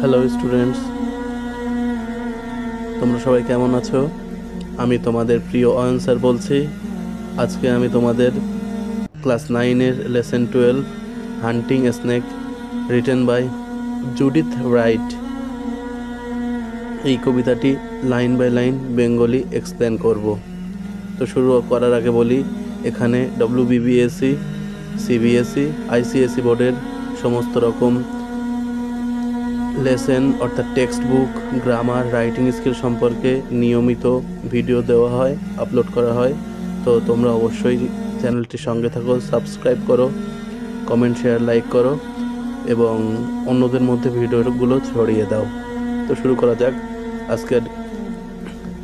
Hello students তোমরা সবাই কেমন আছো? আমি তোমাদের প্রিয় অয়ন স্যার বলছি। আজকে আমি তোমাদের ক্লাস নাইনের lesson twelve, hunting snake, written by Judith Wright. এই কবিতাটি line by line Bengali explain করব। তো শুরু করার আগে বলি, এখানে ডব্লিউ বিবিএসসি সিবিএসসি আইসিএসসি বোর্ডের সমস্ত রকম লেসেন, অর্থাৎ text book grammar, writing skill সম্পর্কে নিয়মিত ভিডিও দেওয়া হয়, আপলোড করা হয়। তো তোমরা অবশ্যই চ্যানেলটির সঙ্গে থাকো, সাবস্ক্রাইব করো, কমেন্ট, শেয়ার, লাইক করো এবং অন্যদের মধ্যে ভিডিওগুলো ছড়িয়ে দাও। তো শুরু করা যাক আজকের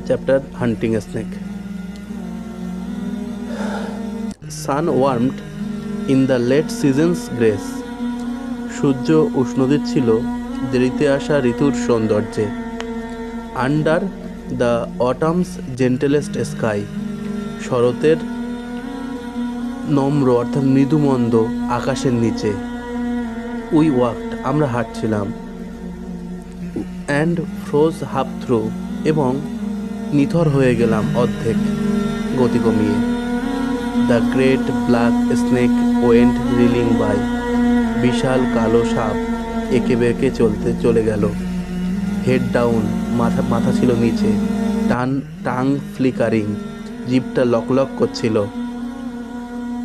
chapter hunting snake. Sun warmed in the late season's grace. সূর্য উষ্ণ দিচ্ছিল দেরিতে আসা ঋতুর সৌন্দর্যে। Under the autumn's gentlest sky. শরতের নম্র অর্থাৎ মৃদুমন্দ আকাশের নিচে। উই ওয়াকড, আমরা হাঁটছিলাম। অ্যান্ড ফ্রোজ হাফ থ্রু এবং নিথর হয়ে গেলাম অর্ধেক গতি কমিয়ে। The great black snake went reeling by. বিশাল কালো সাপ। এঁকে বেঁকে চলতে চলে গেল। হেড ডাউন মাথা মাথা ছিল নিচে। টান, টাং ফ্লিকারিং জিপটা লকলক করছিল।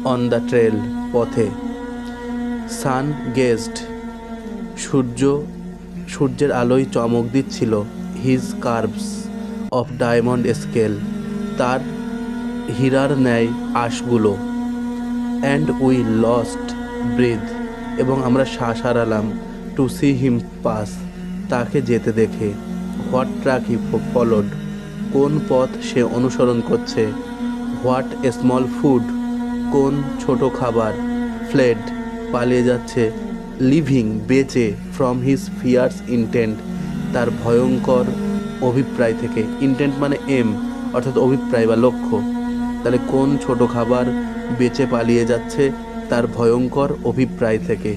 অন দ্য ট্রেল পথে। সান গেস্ট সূর্য, সূর্যের আলোয় চমক দিচ্ছিল। His curves of diamond scale তার হীরার ন্যায় আশগুলো। অ্যান্ড উই লস্ট ব্রিথ এবং আমরা শ্বাস হারালাম। টু সি হিম পাস তাকে যেতে দেখে হোয়াট ট্রাক হি ফলোড, কোন পথ সে অনুসরণ করছে, হোয়াট এ স্মল ফুড, কোন ছোট খাবার, ফ্লেড, পালিয়ে যাচ্ছে, লিভিং, বেঁচে, ফ্রম হিজ ফিয়ার্স ইন্টেন্ট, তার ভয়ঙ্কর অভিপ্রায় থেকে, ইন্টেন্ট মানে এম, অর্থাৎ অভিপ্রায় বা লক্ষ্য, তাহলে কোন ছোট খাবার বেঁচে পালিয়ে যাচ্ছে, তার ভয়ঙ্কর অভিপ্রায় থেকে।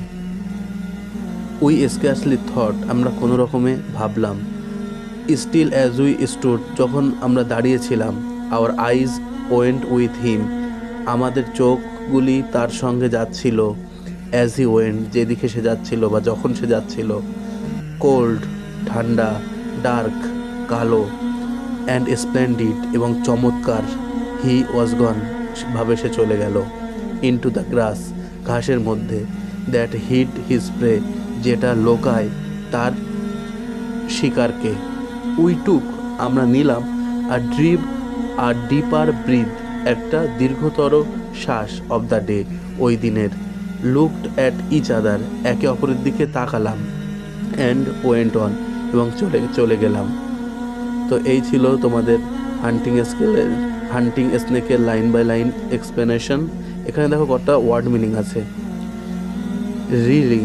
উই স্ক্যাসলি থট আমরা কোনো রকমে ভাবলাম। স্টিল অ্যাজ উই স্টুড যখন আমরা দাঁড়িয়েছিলাম our eyes went with him আমাদের চোখগুলি তার সঙ্গে যাচ্ছিল অ্যাজ হি ওয়েন্ট যেদিকে সে যাচ্ছিল বা যখন সে যাচ্ছিল। কোল্ড ঠান্ডা ডার্ক কালো অ্যান্ড স্প্লেন্ডিড এবং চমৎকার হি ওয়াজ গন ভাবে সে চলে গেল। ইনটু দ্য গ্রাস ঘাসের মধ্যে দ্যাট হিট হিজ প্রে যেটা লোকায় তার শিকারকে। উই টুক আমরা নিলাম, আর ড্রিপ আর ডিপার ব্রিথ একটা দীর্ঘতর শ্বাস অব দ্য ডে। ওই দিনের লুকড অ্যাট ইচ আদার, একে অপরের দিকে তাকালাম অ্যান্ড ওয়েন্ট অন এবং চলে চলে গেলাম। তো এই ছিল তোমাদের হান্টিং স্কেলের হান্টিং স্নেকের লাইন বাই লাইন এক্সপ্লেনেশন এখানে দেখো কটা ওয়ার্ড মিনিং আছে। রিলিং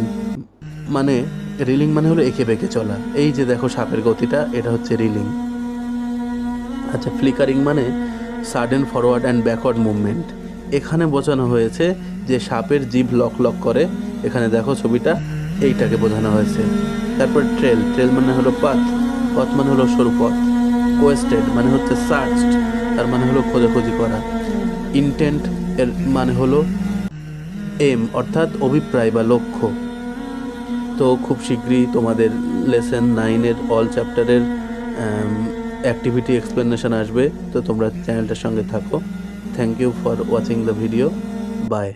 মানে রিলিং মানে হলো এঁকে বেঁকে চলা। এই যে দেখো সাপের গতিটা, এটা হচ্ছে রিলিং। আচ্ছা ফ্লিকারিং মানে sudden forward and backward movement. এখানে বোঝানো হয়েছে যে সাপের জিভ লক লক করে। এখানে দেখো ছবিটা, এইটাকে বোঝানো হয়েছে। তারপর ট্রেল ট্রেল মানে হলো পথ পথ মানে হলো সরু পথ। কোয়েস্টেড মানে হচ্ছে সার্চড, তার মানে হলো খোঁজাখুঁজি করা। ইন্টেন্ট এর মানে হলো এম, অর্থাৎ অভিপ্রায় বা লক্ষ্য। তো খুব শীঘ্রই তোমাদের লেসন নাইনের অল চ্যাপ্টারের অ্যাক্টিভিটি এক্সপ্লেনেশন আসবে। তো তোমরা চ্যানেলটার সঙ্গে থাকো। Thank you for watching the video bye